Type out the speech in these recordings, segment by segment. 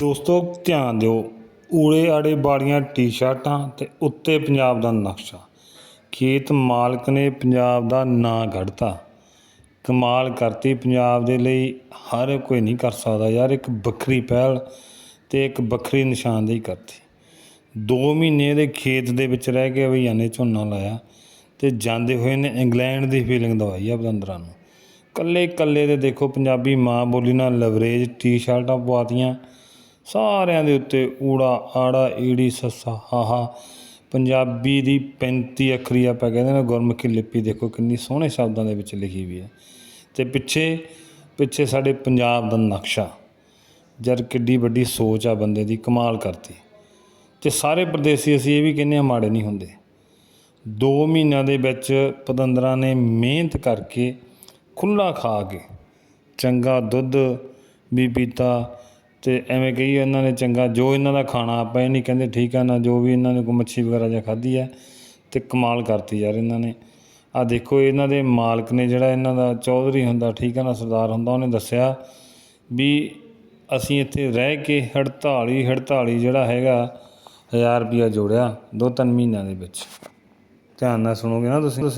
ਦੋਸਤੋ, ਧਿਆਨ ਦਿਓ ਊੜੇ ਆੜੇ ਬਾੜੀਆਂ ਟੀ-ਸ਼ਰਟਾਂ ਤੇ ਉੱਤੇ ਪੰਜਾਬ ਦਾ ਨਕਸ਼ਾ। ਖੇਤ ਮਾਲਕ ਨੇ ਪੰਜਾਬ ਦਾ ਨਾਂ ਕੱਢਤਾ। ਕਮਾਲ ਕਰਤੀ ਪੰਜਾਬ ਦੇ ਲਈ, ਹਰ ਕੋਈ ਨਹੀਂ ਕਰ ਸਕਦਾ ਯਾਰ, ਇੱਕ ਵੱਖਰੀ ਪਹਿਲ ਤੇ ਇੱਕ ਵੱਖਰੀ ਨਿਸ਼ਾਨਦੇਹੀ ਕਰਤੀ। 2 ਮਹੀਨੇ ਦੇ ਖੇਤ ਦੇ ਵਿੱਚ ਰਹਿ ਕੇ ਵੀ ਨੇ ਝੋਨਾ ਲਾਇਆ ਤੇ ਜਾਂਦੇ ਹੋਏ ਨੇ ਇੰਗਲੈਂਡ ਦੀ ਫੀਲਿੰਗ ਦਵਾਈ ਆ ਬਦੰਦਰਾਂ ਨੂੰ। ਕੱਲੇ ਕੱਲੇ ਦੇ ਦੇਖੋ, ਪੰਜਾਬੀ ਮਾਂ ਬੋਲੀ ਨਾਲ ਲਵਰੇਜ ਟੀ-ਸ਼ਰਟਾਂ ਪਵਾਤੀਆਂ। ਸਾਰਿਆਂ ਦੇ ਉੱਤੇ ਊੜਾ, ਆੜਾ, ਈੜੀ, ਸੱਸਾ, ਹਾਹਾ। ਪੰਜਾਬੀ ਦੀ 35 ਅੱਖਰੀ ਆਪਾਂ ਕਹਿੰਦੇ ਨੇ, ਗੁਰਮੁਖੀ ਲਿਪੀ ਦੇਖੋ ਕਿੰਨੀ ਸੋਹਣੇ ਸ਼ਬਦਾਂ ਦੇ ਵਿੱਚ ਲਿਖੀ ਵੀ ਹੈ। ਤੇ ਪਿੱਛੇ ਪਿੱਛੇ ਸਾਡੇ ਪੰਜਾਬ ਦਾ ਨਕਸ਼ਾ। ਜਦ ਕਿੱਡੀ ਵੱਡੀ ਸੋਚ ਆ ਬੰਦੇ ਦੀ, ਕਮਾਲ ਕਰਤੀ। ਤੇ ਸਾਰੇ ਪ੍ਰਦੇਸੀ ਅਸੀਂ ਇਹ ਵੀ ਕਹਿੰਦੇ ਆ ਮਾੜੇ ਨਹੀਂ ਹੁੰਦੇ। 2 ਮਹੀਨਿਆਂ ਦੇ ਵਿੱਚ ਪਤੰਦਰਾਂ ਨੇ ਮਿਹਨਤ ਕਰਕੇ ਖੁੱਲਾ ਖਾ ਕੇ ਚੰਗਾ ਦੁੱਧ ਵੀ ਪੀਤਾ ਅਤੇ ਐਵੇਂ ਕਹੀ ਇਹਨਾਂ ਨੇ ਚੰਗਾ, ਜੋ ਇਹਨਾਂ ਦਾ ਖਾਣਾ ਆਪਾਂ ਇਹ ਨਹੀਂ ਕਹਿੰਦੇ ਠੀਕ ਆ, ਨਾ ਜੋ ਵੀ ਇਹਨਾਂ ਨੇ ਕੋਈ ਮੱਛੀ ਵਗੈਰਾ ਜਾਂ ਖਾਧੀ ਹੈ ਅਤੇ ਕਮਾਲ ਕਰਤੀ ਯਾਰ ਇਹਨਾਂ ਨੇ। ਆਹ ਦੇਖੋ, ਇਹਨਾਂ ਦੇ ਮਾਲਕ ਨੇ ਜਿਹੜਾ ਇਹਨਾਂ ਦਾ ਚੌਧਰੀ ਹੁੰਦਾ, ਠੀਕ ਆ ਨਾ, ਸਰਦਾਰ ਹੁੰਦਾ, ਉਹਨੇ ਦੱਸਿਆ ਵੀ ਅਸੀਂ ਇੱਥੇ ਰਹਿ ਕੇ 48 48 ਜਿਹੜਾ ਹੈਗਾ 1000 ਰੁਪਿਆ ਜੋੜਿਆ ਦੋ ਤਿੰਨ ਮਹੀਨਿਆਂ ਦੇ ਵਿੱਚ। ਧਿਆਨ ਨਾਲ ਸੁਣੋਗੇ ਨਾ ਤੁਸੀਂ।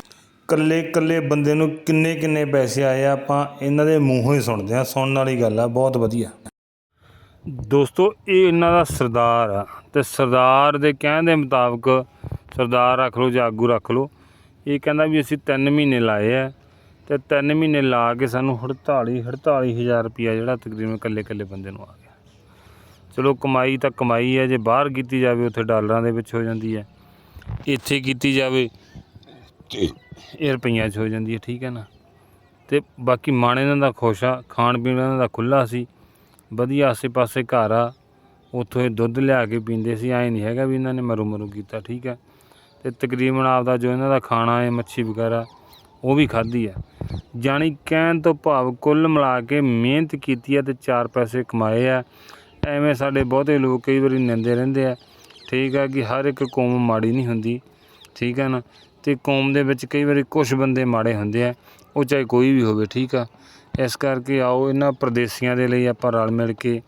ਕੱਲੇ ਕੱਲੇ ਬੰਦੇ ਨੂੰ ਕਿੰਨੇ ਕਿੰਨੇ ਪੈਸੇ ਆਏ ਆ, ਆਪਾਂ ਇਹਨਾਂ ਦੇ ਮੂੰਹੋਂ ਹੀ ਸੁਣਦੇ ਆ, ਸੁਣਨ ਵਾਲੀ ਗੱਲ ਆ, ਬਹੁਤ ਵਧੀਆ। ਦੋਸਤੋ, ਇਹ ਇਹਨਾਂ ਦਾ ਸਰਦਾਰ ਆ ਤੇ ਸਰਦਾਰ ਦੇ ਕਹਿਣ ਦੇ ਮੁਤਾਬਕ ਸਰਦਾਰ ਰੱਖ ਲਓ ਜਾਂ ਆਗੂ ਰੱਖ ਲਓ, ਇਹ ਕਹਿੰਦਾ ਵੀ ਅਸੀਂ 3 ਮਹੀਨੇ ਲਾਏ ਆ ਤੇ 3 ਮਹੀਨੇ ਲਾ ਕੇ ਸਾਨੂੰ 48 48000 ਰੁਪਿਆ ਜਿਹੜਾ ਤਕਰੀਬਨ ਕੱਲੇ ਕੱਲੇ ਬੰਦੇ ਨੂੰ ਆ ਗਿਆ। ਚਲੋ, ਕਮਾਈ ਤਾਂ ਕਮਾਈ ਹੈ ਜੇ ਬਾਹਰ ਕੀਤੀ ਜਾਵੇ, ਉੱਥੇ ਡਾਲਰਾਂ ਦੇ ਵਿੱਚ ਹੋ ਜਾਂਦੀ ਹੈ ਇੱਥੇ ਕੀਤੀ ਜਾਵੇ ਇਹ ਰੁਪਈਆਂ 'ਚ ਹੋ ਜਾਂਦੀ ਹੈ ਠੀਕ ਹੈ ਨਾ? ਤੇ ਬਾਕੀ ਮਾਣ ਇਹਨਾਂ ਦਾ ਖੁਸ਼ ਆ ਖਾਣ ਪੀਣ ਇਹਨਾਂ ਦਾ ਖੁੱਲਾ ਸੀ। ਵਧੀਆ ਆਸੇ-ਪਾਸੇ ਘਰ ਆ। ਉੱਥੋਂ ਇਹ ਦੁੱਧ ਲਿਆ ਕੇ ਪੀਂਦੇ ਸੀ। ਐਂ ਨਹੀਂ ਹੈਗਾ ਵੀ ਇਹਨਾਂ ਨੇ ਮਰੂ ਮਰੂ ਕੀਤਾ, ਠੀਕ ਹੈ ਤੇ ਤਕਰੀਬਨ ਆਪਦਾ ਜੋ ਇਹਨਾਂ ਦਾ ਖਾਣਾ ਹੈ, ਮੱਛੀ ਵਗੈਰਾ, ਉਹ ਵੀ ਖਾਧੀ ਆ। ਜਾਣੀ ਕਹਿਣ ਤੋਂ ਭਾਵ ਕੁੱਲ ਮਿਲਾ ਕੇ ਮਿਹਨਤ ਕੀਤੀ ਹੈ ਤੇ ਚਾਰ ਪੈਸੇ ਕਮਾਏ ਆ। ਐਵੇਂ ਸਾਡੇ ਬਹੁਤੇ ਲੋਕ ਕਈ ਵਾਰੀ ਨਿੰਦੇ ਰਹਿੰਦੇ ਆ। ਠੀਕ ਆ ਕਿ ਹਰ ਇੱਕ ਕੌਮ ਮਾੜੀ ਨਹੀਂ ਹੁੰਦੀ, ਠੀਕ ਆ ਨਾ? ਤੇ ਕੌਮ ਦੇ ਵਿੱਚ ਕਈ ਵਾਰੀ ਕੁਝ ਬੰਦੇ ਮਾੜੇ ਹੁੰਦੇ ਆ, ਉਹ ਚਾਹੇ ਕੋਈ ਵੀ ਹੋਵੇ, ਠੀਕ ਆ? ਇਸ ਕਰਕੇ ਆਓ ਇਹਨਾਂ ਪ੍ਰਦੇਸੀਆਂ ਦੇ ਲਈ ਆਪਾਂ ਰਲ ਮਿਲ ਕੇ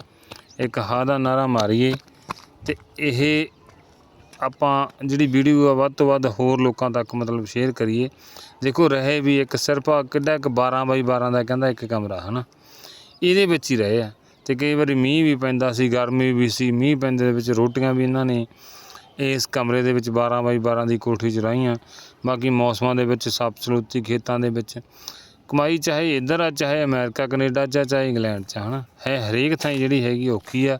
ਇੱਕ ਹਾਂ ਦਾ ਨਾਰਾ ਮਾਰੀਏ ਅਤੇ ਇਹ ਆਪਾਂ ਜਿਹੜੀ ਵੀਡੀਓ ਆ ਵੱਧ ਤੋਂ ਵੱਧ ਹੋਰ ਲੋਕਾਂ ਤੱਕ ਮਤਲਬ ਸ਼ੇਅਰ ਕਰੀਏ। ਦੇਖੋ ਰਹੇ ਵੀ ਇੱਕ ਸਿਰਫ ਆ ਕਿੱਡਾ ਇੱਕ 12 ਬਾਈ 12 ਦਾ ਕਹਿੰਦਾ ਇੱਕ ਕਮਰਾ, ਹਨਾ? ਇਹਦੇ ਵਿੱਚ ਹੀ ਰਹੇ ਆ ਤੇ ਕਈ ਵਾਰੀ ਮੀਂਹ ਵੀ ਪੈਂਦਾ ਸੀ, ਗਰਮੀ ਵੀ ਸੀ, ਮੀਂਹ ਪੈਂਦੇ ਦੇ ਵਿੱਚ ਰੋਟੀਆਂ ਵੀ ਇਹਨਾਂ ਨੇ ਇਸ ਕਮਰੇ ਦੇ ਵਿੱਚ 12 ਬਾਈ 12 ਦੀ ਕੋਠੀ ਚ ਰਾਹੀਆਂ। ਬਾਕੀ ਮੌਸਮਾਂ ਦੇ ਵਿੱਚ ਸਬਜ਼ ਸਲੂਤੀ ਖੇਤਾਂ ਦੇ ਵਿੱਚ ਕਮਾਈ ਚਾਹੇ ਇੱਧਰ ਆ ਚਾਹੇ ਅਮਰੀਕਾ ਕੈਨੇਡਾ ਚ ਆ, ਚਾਹੇ ਇੰਗਲੈਂਡ ਚ ਆ, ਹੈ ਨਾ ਹੈ ਹਰੇਕ ਥਾਂ ਜਿਹੜੀ ਹੈਗੀ ਔਖੀ ਆ।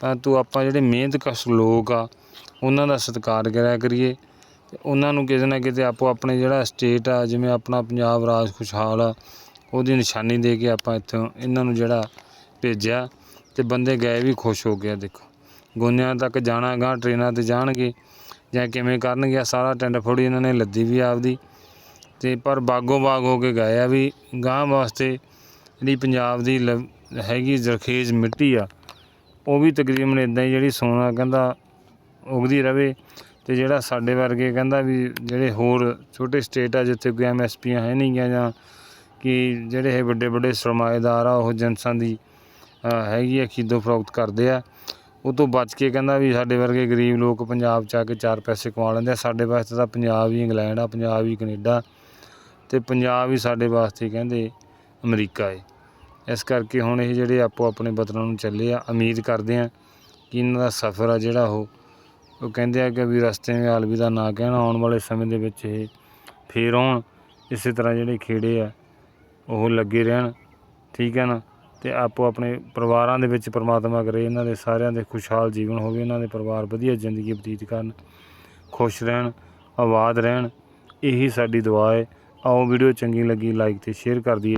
ਪਰੰਤੂ ਆਪਾਂ ਜਿਹੜੇ ਮਿਹਨਤ ਮਿਹਨਤਕਸ਼ ਲੋਕ ਆ ਉਹਨਾਂ ਦਾ ਸਤਿਕਾਰ ਕਰਿਆ ਕਰੀਏ। ਅਤੇ ਉਹਨਾਂ ਨੂੰ ਕਿਤੇ ਨਾ ਕਿਤੇ ਆਪੋ ਆਪਣੇ ਜਿਹੜਾ ਸਟੇਟ ਆ ਜਿਵੇਂ ਆਪਣਾ ਪੰਜਾਬ ਰਾਜ ਖੁਸ਼ਹਾਲ ਆ ਉਹਦੀ ਨਿਸ਼ਾਨੀ ਦੇ ਕੇ ਆਪਾਂ ਇੱਥੋਂ ਇਹਨਾਂ ਨੂੰ ਜਿਹੜਾ ਭੇਜਿਆ। ਅਤੇ ਬੰਦੇ ਗਏ ਵੀ ਖੁਸ਼ ਹੋ ਗਿਆ ਦੇਖੋ। ਗੋਨਿਆਂ ਤੱਕ ਜਾਣਾ ਗਾਂ ਟ੍ਰੇਨਾਂ ਤੇ ਜਾਣਗੇ ਜਾਂ ਕਿਵੇਂ ਕਰਨਗੇ ਸਾਰਾ ਟੈਂਡ ਫੋੜੀ ਇਹਨਾਂ ਨੇ ਲੱਦੀ ਵੀ ਆਪਦੀ। ਅਤੇ ਪਰ ਬਾਗੋ ਬਾਗ ਹੋ ਕੇ ਗਏ ਆ ਵੀ ਗਾਂ ਵਾਸਤੇ ਜਿਹੜੀ ਪੰਜਾਬ ਦੀ ਲ- ਹੈਗੀ ਜ਼ਰਖੇਜ਼ ਮਿੱਟੀ ਆ, ਉਹ ਵੀ ਤਕਰੀਬਨ ਇੱਦਾਂ ਹੀ ਜਿਹੜੀ ਸੋਨਾ ਕਹਿੰਦਾ ਉਗਦੀ ਰਵੇ ਅਤੇ ਜਿਹੜਾ ਸਾਡੇ ਵਰਗੇ ਕਹਿੰਦਾ ਵੀ ਜਿਹੜੇ ਹੋਰ ਛੋਟੇ ਸਟੇਟ ਆ ਜਿੱਥੇ ਕੋਈ ਐਮਐਸਪੀਆਂ ਹੈ ਨਹੀਂ ਗੀਆਂ ਜਾਂ ਕਿ ਜਿਹੜੇ ਇਹ ਵੱਡੇ ਵੱਡੇ ਸਰਮਾਏਦਾਰ ਆ, ਉਹ ਜਿਨਸਾਂ ਦੀ ਹੈਗੀ ਆ ਖੀਦੋ ਫਰੋਖਤ ਕਰਦੇ ਆ, ਉਹ ਤੋਂ ਬਚ ਕੇ ਕਹਿੰਦਾ ਵੀ ਸਾਡੇ ਵਰਗੇ ਗਰੀਬ ਲੋਕ ਪੰਜਾਬ ਚ ਆ ਕੇ ਚਾਰ ਪੈਸੇ ਕਮਾ ਲੈਂਦੇ ਆ, ਸਾਡੇ ਵਾਸਤੇ ਤਾਂ ਪੰਜਾਬ ਹੀ ਇੰਗਲੈਂਡ ਆ, ਪੰਜਾਬ ਹੀ ਕੈਨੇਡਾ ਅਤੇ ਪੰਜਾਬ ਹੀ ਸਾਡੇ ਵਾਸਤੇ ਕਹਿੰਦੇ ਅਮਰੀਕਾ ਏ। ਇਸ ਕਰਕੇ ਹੁਣ ਇਹ ਜਿਹੜੇ ਆਪੋ ਆਪਣੇ ਵਤਨਾਂ ਨੂੰ ਚੱਲੇ ਆ, ਉਮੀਦ ਕਰਦੇ ਆ ਕਿ ਇਹਨਾਂ ਦਾ ਸਫ਼ਰ ਆ ਜਿਹੜਾ ਉਹ ਉਹ ਕਹਿੰਦੇ ਆ ਕਿ ਵੀ ਰਸਤੇ ਵਿੱਚ ਅਲਵਿਦਾ ਨਾ ਕਹਿਣ, ਆਉਣ ਵਾਲੇ ਸਮੇਂ ਦੇ ਵਿੱਚ ਇਹ ਫੇਰ ਆਉਣ, ਇਸੇ ਤਰ੍ਹਾਂ ਜਿਹੜੇ ਖੇੜੇ ਆ, ਉਹ ਲੱਗੇ ਰਹਿਣ, ਠੀਕ ਹੈ ਨਾ? ਤੇ ਆਪੋ ਆਪਣੇ ਪਰਿਵਾਰਾਂ ਦੇ ਵਿੱਚ ਪ੍ਰਮਾਤਮਾ ਕਰੇ, ਇਹਨਾਂ ਦੇ ਸਾਰਿਆਂ ਦੇ ਖੁਸ਼ਹਾਲ ਜੀਵਨ ਹੋਵੇ, ਇਹਨਾਂ ਦੇ ਪਰਿਵਾਰ ਵਧੀਆ ਜ਼ਿੰਦਗੀ ਬਤੀਤ ਕਰਨ, ਖੁਸ਼ ਰਹਿਣ, ਆਬਾਦ ਰਹਿਣ, ਇਹੀ ਸਾਡੀ ਦੁਆ ਹੈ ਆਓ ਵੀਡੀਓ ਚੰਗੀ ਲੱਗੀ ਲਾਈਕ ਤੇ ਸ਼ੇਅਰ ਕਰ ਦਈਏ।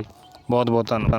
ਬਹੁਤ ਬਹੁਤ ਧੰਨਵਾਦ।